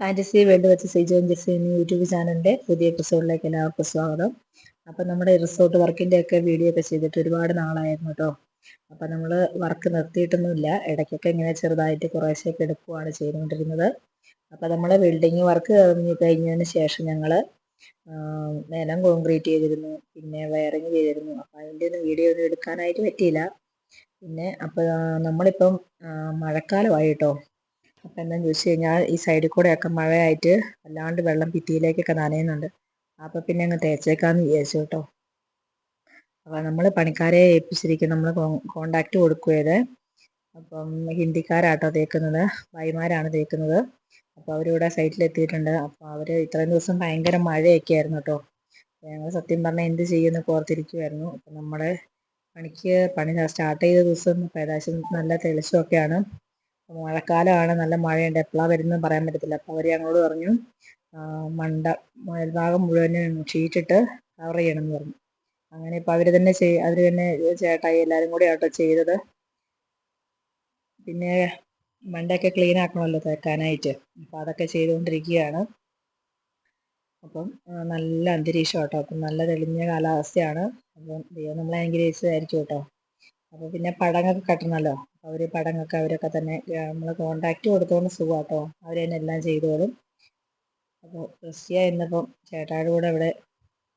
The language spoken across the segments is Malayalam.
ഫാന്റസി വേൾഡ് വെച്ച് സിജോൻ ജെസ്സി എന്ന യൂട്യൂബ് ചാനലിന്റെ പുതിയ എപ്പിസോഡിലേക്ക് എല്ലാവർക്കും സ്വാഗതം. അപ്പം നമ്മുടെ റിസോർട്ട് വർക്കിന്റെ ഒക്കെ വീഡിയോ ഒക്കെ ചെയ്തിട്ട് ഒരുപാട് നാളായിരുന്നു കേട്ടോ അപ്പം നമ്മൾ വർക്ക് നിർത്തിയിട്ടൊന്നുമില്ല. ഇടയ്ക്കൊക്കെ ഇങ്ങനെ ചെറുതായിട്ട് കുറേശ്ശെയൊക്കെ എടുക്കുകയാണ് ചെയ്തുകൊണ്ടിരുന്നത്. അപ്പം നമ്മൾ ബിൽഡിങ് വർക്ക് കഴിഞ്ഞതിന് ശേഷം ഞങ്ങൾ നിലം കോൺക്രീറ്റ് ചെയ്തിരുന്നു പിന്നെ വയറിങ് ചെയ്തിരുന്നു. അപ്പം അതിന്റെ ഒന്നും വീഡിയോ ഒന്നും എടുക്കാനായിട്ട് പറ്റിയില്ല. പിന്നെ അപ്പോൾ നമ്മളിപ്പം മഴക്കാലമായി കേട്ടോ അപ്പം എന്താണെന്ന് ചോദിച്ചു കഴിഞ്ഞാൽ ഈ സൈഡിൽ കൂടെയൊക്കെ മഴയായിട്ട് അല്ലാണ്ട് വെള്ളം ഭിത്തിയിലേക്കൊക്കെ നനയുന്നുണ്ട്. അപ്പോൾ പിന്നെ അങ്ങ് തേച്ചേക്കാന്ന് വിചാരിച്ചു കേട്ടോ. അപ്പോൾ നമ്മൾ പണിക്കാരെ ഏൽപ്പിച്ചിരിക്കും നമ്മൾ കോണ്ടാക്ട് കൊടുക്കുകയത് അപ്പം ഹിന്ദിക്കാരാട്ടോ തേക്കുന്നത്. ഭായിമാരാണ് തേക്കുന്നത്. അപ്പോൾ അവരിവിടെ സൈറ്റിലെത്തിയിട്ടുണ്ട് അപ്പോൾ അവർ ഇത്രയും ദിവസം ഭയങ്കര മഴയൊക്കെ ആയിരുന്നു കേട്ടോ. ഞങ്ങൾ സത്യം പറഞ്ഞാൽ എന്ത് ചെയ്യുമെന്ന് ഓർത്തിരിക്കുമായിരുന്നു അപ്പം നമ്മുടെ പണിക്ക് പണി സ്റ്റാർട്ട് ചെയ്ത ദിവസം ഏകദേശം നല്ല തെളിച്ചമൊക്കെയാണ്. മഴക്കാലമാണ് നല്ല മഴയുണ്ട്. എപ്പോഴാണ് വരുന്നത് പറയാൻ പറ്റത്തില്ല. അപ്പോൾ അവർ ഞങ്ങളോട് പറഞ്ഞു മണ്ട മേൽഭാഗം മുഴുവനും ഷീറ്റിട്ട് കവർ ചെയ്യണം എന്ന് പറഞ്ഞു. അങ്ങനെ ഇപ്പോൾ അവർ തന്നെ ചെയ് അവർ തന്നെ ചേട്ടായി എല്ലാവരും കൂടെ ആട്ടോ ചെയ്തത്. പിന്നെ മണ്ടയൊക്കെ ക്ലീൻ ആക്കണമല്ലോ തേക്കാനായിട്ട്. അപ്പോൾ അതൊക്കെ ചെയ്തുകൊണ്ടിരിക്കുകയാണ്. അപ്പം നല്ല അന്തരീക്ഷം കേട്ടോ അപ്പം നല്ല തെളിഞ്ഞ കാലാവസ്ഥയാണ്. അപ്പം ദൈവം നമ്മളെ അനുഗ്രഹിച്ചതായിരിക്കും കേട്ടോ അപ്പോൾ പിന്നെ പടങ്ങൊക്കെ കെട്ടണമല്ലോ. അവർ പടങ്ങൾക്ക് അവരൊക്കെ തന്നെ നമ്മൾ കോണ്ടാക്ട് കൊടുത്തോണ്ട് സുഖം കേട്ടോ അവർ തന്നെ എല്ലാം ചെയ്തോളും. അപ്പോൾ ക്രിസ്റ്റിയ ഇന്നിപ്പം ചേട്ടായുടെ കൂടെ ഇവിടെ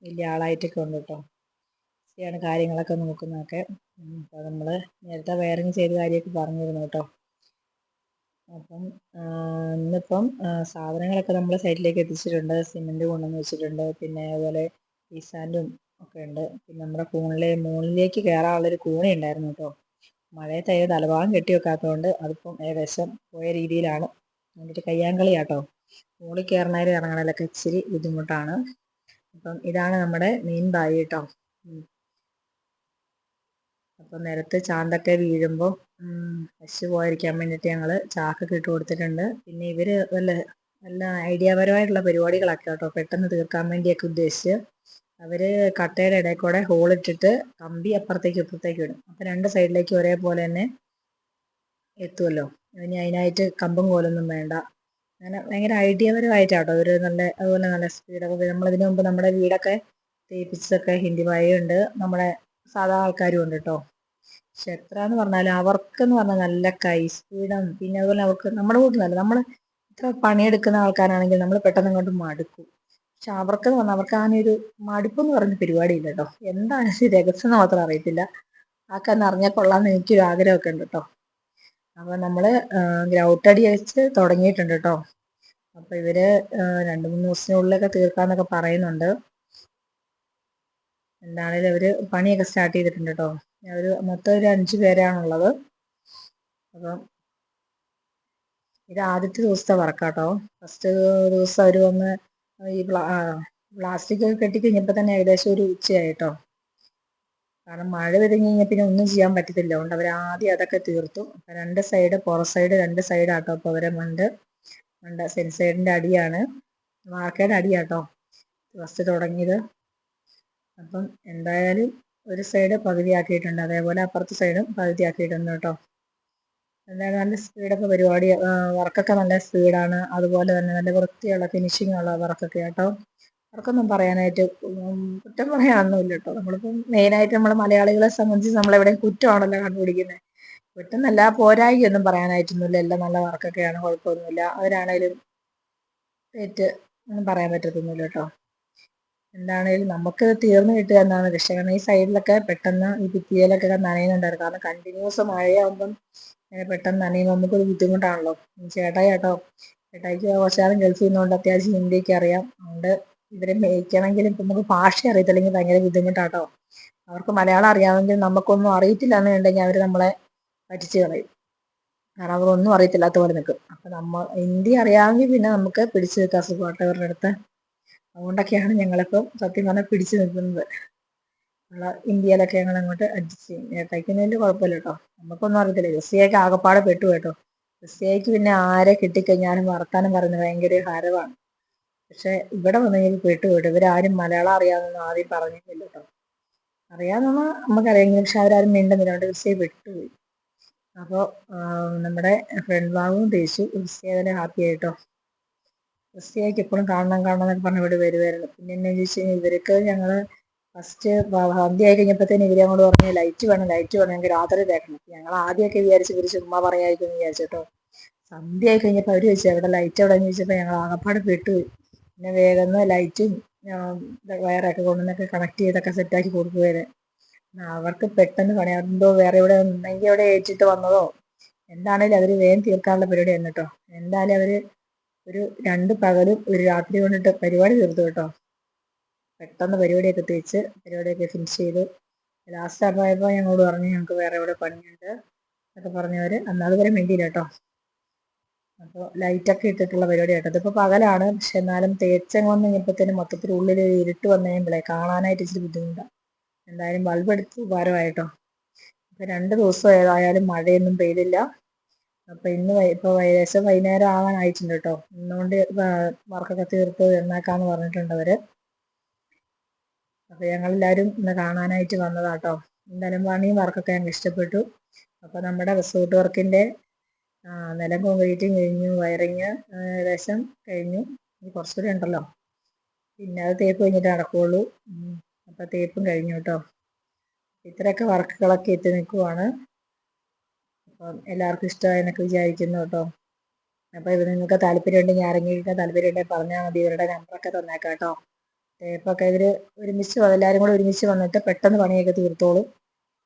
വലിയ ആളായിട്ടൊക്കെ ഉണ്ട് കേട്ടോ ക്രിസ്റ്റിയാണ് കാര്യങ്ങളൊക്കെ നോക്കുന്നതൊക്കെ. അപ്പോൾ നമ്മൾ നേരത്തെ വയറിങ് ചെയ്ത കാര്യമൊക്കെ പറഞ്ഞിരുന്നു കേട്ടോ അപ്പം ഇന്നിപ്പം സാധനങ്ങളൊക്കെ നമ്മൾ സൈറ്റിലേക്ക് എത്തിച്ചിട്ടുണ്ട്. സിമെന്റ് കൊണ്ടുവന്ന് വെച്ചിട്ടുണ്ട്. പിന്നെ അതുപോലെ ഈസാൻഡും ഒക്കെ ഉണ്ട്. പിന്നെ നമ്മുടെ കൂണിലെ മുകളിലേക്ക് കയറാനുള്ളൊരു കൂണി ഉണ്ടായിരുന്നു കേട്ടോ മഴയത്ത് അതിന് തലഭാഗം കെട്ടി വെക്കാത്തതുകൊണ്ട് അതിപ്പം ഏകദേശം പോയ രീതിയിലാണ്. എന്നിട്ട് കയ്യാങ്കളിയാട്ടോ. മുകളിൽ കയറണേലും ഇറങ്ങണേലൊക്കെ ഇച്ചിരി ബുദ്ധിമുട്ടാണ്. അപ്പം ഇതാണ് നമ്മുടെ മീൻ ബായി കേട്ടോ അപ്പം നിരത്ത് ചാന്തൊക്കെ വീഴുമ്പോൾ പശു പോയിരിക്കാൻ വേണ്ടിയിട്ട് ഞങ്ങൾ ചാക്കൊക്കെ ഇട്ട് കൊടുത്തിട്ടുണ്ട്. പിന്നെ ഇവർ വല്ല നല്ല ഐഡിയാപരമായിട്ടുള്ള പരിപാടികളൊക്കെ കേട്ടോ പെട്ടെന്ന് തീർക്കാൻ വേണ്ടിയൊക്കെ ഉദ്ദേശിച്ച്. അവർ കട്ടയുടെ ഇടയിൽ കൂടെ ഹോളിട്ടിട്ട് കമ്പി അപ്പുറത്തേക്ക് ഇപ്പുറത്തേക്ക് ഇടും. അപ്പം രണ്ട് സൈഡിലേക്ക് ഒരേപോലെ തന്നെ എത്തുമല്ലോ ഇനി അതിനായിട്ട് കമ്പും കോലൊന്നും വേണ്ട. അങ്ങനെ ഭയങ്കര ഐഡിയപരമായിട്ടാട്ടോ ഒരു നല്ല അതുപോലെ നല്ല സ്പീഡൊക്കെ നമ്മളിതിനു മുമ്പ് നമ്മുടെ വീടൊക്കെ തേപ്പിച്ചതൊക്കെ ഹിന്ദി ഉണ്ട് നമ്മുടെ സാധാ ആൾക്കാരും ഉണ്ട് കേട്ടോ പക്ഷെ എത്ര എന്ന് പറഞ്ഞാലും അവർക്കെന്ന് പറഞ്ഞാൽ നല്ല കൈ സ്പീഡും പിന്നെ അതുപോലെ അവർക്ക് നമ്മുടെ വീട്ടിലല്ല നമ്മൾ ഇത്ര പണിയെടുക്കുന്ന ആൾക്കാരാണെങ്കിൽ നമ്മൾ പെട്ടെന്ന് അങ്ങോട്ട് മടുക്കും. പക്ഷെ അവർക്കെന്ന് പറഞ്ഞാൽ അവർക്ക് അങ്ങനെ ഒരു മടുപ്പെന്ന് പറഞ്ഞ പരിപാടിയില്ല കേട്ടോ എന്താണ് രഹസ്യം എന്ന് മാത്രം അറിയത്തില്ല. ആക്കാന്ന് അറിഞ്ഞാൽ കൊള്ളാമെന്ന് എനിക്കൊരു ആഗ്രഹമൊക്കെ ഉണ്ട് കേട്ടോ അപ്പോൾ നമ്മൾ ഗ്രൗട്ടടി അയച്ച് തുടങ്ങിയിട്ടുണ്ട് കേട്ടോ അപ്പോൾ ഇവർ രണ്ട് മൂന്ന് ദിവസത്തിനുള്ളിലൊക്കെ തീർക്കാന്നൊക്കെ പറയുന്നുണ്ട്. എന്താണേലും അവർ പണിയൊക്കെ സ്റ്റാർട്ട് ചെയ്തിട്ടുണ്ട് കേട്ടോ ഒരു മൊത്തം ഒരു അഞ്ച് പേരാണുള്ളത്. അപ്പം ഇത് ആദ്യത്തെ ദിവസത്തെ വർക്കാട്ടോ ഫസ്റ്റ് ദിവസം അവർ വന്ന് ഈ പ്ലാസ്റ്റിക് കെട്ടിക്കഴിഞ്ഞപ്പോൾ തന്നെ ഏകദേശം ഒരു ഉച്ചയായിട്ടോ. കാരണം മഴ പെയ്തുകഴിഞ്ഞ് കഴിഞ്ഞാൽ പിന്നെ ഒന്നും ചെയ്യാൻ പറ്റത്തില്ല. അതുകൊണ്ട് അവർ ആദ്യം അതൊക്കെ തീർത്തു. രണ്ട് സൈഡ് പുറ സൈഡ് രണ്ട് സൈഡാട്ടോ അപ്പോൾ അവരെ മണ്ട് മണ്ട സെൻ സൈഡിന്റെ അടിയാണ്. വാർക്കയുടെ അടിയാട്ടോ. ഫസ്റ്റ് തുടങ്ങിയത്. അപ്പം എന്തായാലും ഒരു സൈഡ് പകുതിയാക്കിയിട്ടുണ്ട്. അതേപോലെ അപ്പുറത്തെ സൈഡും പകുതിയാക്കിയിട്ടുണ്ട് കേട്ടോ. എന്തായാലും നല്ല സ്പീഡൊക്കെ പരിപാടി വർക്കൊക്കെ നല്ല സ്പീഡാണ് അതുപോലെ തന്നെ നല്ല വൃത്തിയുള്ള ഫിനിഷിങ്ങുള്ള വർക്കൊക്കെ കേട്ടോ വർക്കൊന്നും പറയാനായിട്ട് കുറ്റം പറയാനൊന്നുമില്ല കേട്ടോ നമ്മളിപ്പം മെയിനായിട്ട് നമ്മൾ മലയാളികളെ സംബന്ധിച്ച് നമ്മളെവിടെയും കുറ്റമാണല്ലോ കണ്ടുപിടിക്കുന്നത് കുറ്റമെന്നല്ല പോരായികയൊന്നും പറയാനായിട്ടൊന്നുമില്ല. എല്ലാം നല്ല വർക്കൊക്കെയാണ് കുഴപ്പമൊന്നുമില്ല. അവരാണേലും തെറ്റ് ഒന്നും പറയാൻ പറ്റത്തൊന്നുമില്ല കേട്ടോ എന്താണേലും നമുക്ക് തീർന്നു കിട്ടുക എന്നാണ്. രക്ഷ ഈ സൈഡിലൊക്കെ പെട്ടെന്ന് ഈ ഭിത്തിയിലൊക്കെ നനയുന്നുണ്ടായിരുന്നു. കാരണം കണ്ടിന്യൂസ് മഴയാകുമ്പം ഇങ്ങനെ പെട്ടെന്ന് നനയുമ്പോൾ നമുക്കൊരു ബുദ്ധിമുട്ടാണല്ലോ. ചേട്ടായി കേട്ടോ ചേട്ടായിക്ക് കുറച്ചാലും ഗൾഫിൽ നിന്നുകൊണ്ട് അത്യാവശ്യം ഹിന്ദിയൊക്കെ അറിയാം. അതുകൊണ്ട് ഇവരെ മേയ്ക്കണമെങ്കിൽ ഇപ്പം നമുക്ക് ഭാഷ അറിയത്തില്ലെങ്കിൽ ഭയങ്കര ബുദ്ധിമുട്ടാട്ടോ. അവർക്ക് മലയാളം അറിയാമെങ്കിൽ നമുക്കൊന്നും അറിയത്തില്ല എന്നുണ്ടെങ്കിൽ അവർ നമ്മളെ പറ്റിച്ച് കളയും. കാരണം അവരൊന്നും അറിയത്തില്ലാത്ത പോലെ നിൽക്കും. അപ്പം നമ്മൾ ഹിന്ദി അറിയാമെങ്കിൽ പിന്നെ നമുക്ക് പിടിച്ചു നിൽക്കാം സുഖമായിട്ട് അവരുടെ അടുത്ത്. അതുകൊണ്ടൊക്കെയാണ് ഞങ്ങളിപ്പം സത്യം പറഞ്ഞാൽ പിടിച്ചു നിൽക്കുന്നത്. ഉള്ള ഇന്ത്യയിലൊക്കെ ഞങ്ങൾ അങ്ങോട്ട് അഡ്ജസ്റ്റ് ചെയ്യും. തയ്ക്കുന്നതിൽ കുഴപ്പമില്ല കേട്ടോ നമുക്കൊന്നും അറിയത്തില്ല. ക്രിസ്തിയൊക്കെ ആകപ്പാടെ പെട്ടു കേട്ടോ. ക്രിസ്തിയയ്ക്ക് പിന്നെ ആരെ കിട്ടിക്കഴിഞ്ഞാലും വർത്താനം പറയുന്നത് ഭയങ്കര ഹരവാണ്. പക്ഷെ ഇവിടെ വന്നു കഴിഞ്ഞാൽ പെട്ടു കേട്ടോ. ഇവരാരും മലയാളം അറിയാമെന്ന് ആദ്യം പറഞ്ഞിട്ടില്ല കേട്ടോ. അറിയാമെന്ന് നമുക്കറിയാമെങ്കിലും പക്ഷെ അവരാരും മിണ്ടുന്നില്ല. അതുകൊണ്ട് ക്രിസ്തിയെ പെട്ടുപോയി അപ്പോൾ നമ്മുടെ ഫ്രണ്ട് ഭാഗവും തേച്ചു. ക്രിസ്തിയെ തന്നെ ഹാപ്പി ആയിട്ടോ ക്രിസ്ത്യാനിക്ക് എപ്പോഴും കാണണം കാണണം എന്നൊക്കെ പറഞ്ഞ് ഇവിടെ വരുമായിരുന്നു പിന്നെ എന്നു ചോദിച്ചു കഴിഞ്ഞാൽ ഇവർക്ക് ഞങ്ങൾ ഫസ്റ്റ് സന്ധ്യ ആയി കഴിഞ്ഞപ്പോഴത്തേന് ഇവരെ അങ്ങോട്ട് പറഞ്ഞു ലൈറ്റ് വേണം ലൈറ്റ് വേണം. ഞങ്ങൾക്ക് രാത്രി തേക്കണം ഞങ്ങൾ ആദ്യമൊക്കെ വിചാരിച്ച് ഇവർ ചുമ്മാ പറയായിരിക്കും സന്ധ്യ ആയി കഴിഞ്ഞപ്പോൾ അവർ ചോദിച്ചു അവിടെ ലൈറ്റ് എവിടെ? എന്ന് ചോദിച്ചപ്പോൾ ഞങ്ങൾ ആകപ്പാട് പെട്ടുപോയി. പിന്നെ വേഗം ലൈറ്റും വയറൊക്കെ കൊണ്ടുവന്നൊക്കെ കണക്ട് ചെയ്തൊക്കെ സെറ്റാക്കി കൊടുക്കുകയാണ് അവർക്ക് പെട്ടെന്ന് പണി എന്തോ വേറെ എവിടെ ഉണ്ടെങ്കിൽ അവിടെ ഏറ്റിട്ട് വന്നതോ? എന്താണേലും അവർ വേഗം തീർക്കാനുള്ള പരിപാടി കേട്ടോ. എന്തായാലും അവർ ഒരു രണ്ട് പകലും ഒരു രാത്രി കൊണ്ടിട്ട് പരിപാടി തീർത്തു കേട്ടോ. പെട്ടെന്ന് പരിപാടിയൊക്കെ തേച്ച് പരിപാടിയൊക്കെ ഫിനിഷ് ചെയ്തു. ലാസ്റ്റ് ആയപ്പോൾ ഞങ്ങളോട് പറഞ്ഞു ഞങ്ങൾക്ക് വേറെ എവിടെ പണിയുണ്ട് എന്നൊക്കെ പറഞ്ഞവർ അന്ന് അതുവരെ മിണ്ടിയില്ല കേട്ടോ. അപ്പോൾ ലൈറ്റൊക്കെ ഇട്ടിട്ടുള്ള പരിപാടി കേട്ടോ. ഇതിപ്പോൾ പകലാണ്. പക്ഷെ എന്നാലും തേച്ചങ്ങ് വന്ന് കഴിഞ്ഞപ്പോഴത്തേനും മൊത്തത്തിൽ ഉള്ളിൽ ഇരുട്ട് വന്നു കഴിയുമ്പോഴേ കാണാനായിട്ട് ഇച്ചിരി ബുദ്ധിമുട്ടാണ് എന്തായാലും ബൾബ് എടുത്ത് ഉപകാരമായിട്ടോ. ഇപ്പം രണ്ട് ദിവസം ഏതായാലും മഴയൊന്നും പെയ്തില്ല. അപ്പോൾ ഇന്ന് ഇപ്പോൾ ഏകദേശം വൈകുന്നേരം ആവാനായിട്ടുണ്ട് കേട്ടോ. ഇന്നുകൊണ്ട് വർക്കൊക്കെ തീർത്ത് എന്നാക്കാന്ന് പറഞ്ഞിട്ടുണ്ട് അവർ അപ്പോൾ ഞങ്ങളെല്ലാവരും ഇന്ന് കാണാനായിട്ട് വന്നതാട്ടോ. എന്തായാലും പണിയും വർക്കൊക്കെ ഞങ്ങൾക്ക് ഇഷ്ടപ്പെട്ടു. അപ്പോൾ നമ്മുടെ റിസോർട്ട് വർക്കിന്റെ നിലം കോൺക്രീറ്റും കഴിഞ്ഞു വയറിങ് ഏകദേശം കഴിഞ്ഞു. കുറച്ചുകൂടി ഉണ്ടല്ലോ. പിന്നെ അത് തേപ്പ് കഴിഞ്ഞിട്ട് നടക്കുകയുള്ളൂ അപ്പോൾ തേപ്പും കഴിഞ്ഞു കേട്ടോ. ഇത്രയൊക്കെ വർക്കുകളൊക്കെ എത്തി നിൽക്കുവാണ്. അപ്പം എല്ലാവർക്കും ഇഷ്ടമായി എന്നൊക്കെ വിചാരിക്കുന്നു കേട്ടോ. അപ്പോൾ ഇത് നിങ്ങൾക്ക് താല്പര്യമുണ്ടെങ്കിൽ ആരെങ്കിലും താല്പര്യമുണ്ടെങ്കിൽ പറഞ്ഞാൽ മതി. ഇവരുടെ നമ്പറൊക്കെ തന്നേക്കാം കേട്ടോ. തേപ്പൊക്കെ ഇവർ ഒരുമിച്ച് എല്ലാവരും കൂടെ ഒരുമിച്ച് വന്നിട്ട് പെട്ടെന്ന് പണിയൊക്കെ തീർത്തോളും.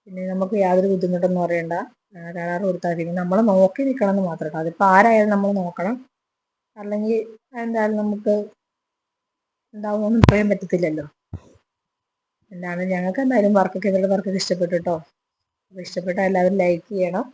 പിന്നെ നമുക്ക് യാതൊരു ബുദ്ധിമുട്ടൊന്നും അറിയണ്ട. കരാറ് കൊടുത്താൽ പിന്നെ നമ്മൾ നോക്കി നിൽക്കണം എന്ന് മാത്രം കേട്ടോ. അതിപ്പോൾ ആരായാലും നമ്മൾ നോക്കണം. അല്ലെങ്കിൽ എന്തായാലും നമുക്ക് ഉണ്ടാവുമെന്നും പറയാൻ പറ്റത്തില്ലല്ലോ. എന്താണ്? ഞങ്ങൾക്ക് എന്തായാലും വർക്കൊക്കെ ഇവരുടെ വർക്കൊക്കെ ഇഷ്ടപ്പെട്ടു കേട്ടോ ഇഷ്ടപ്പെട്ടാൽ എല്ലാവരും ലൈക്ക് ചെയ്യണം.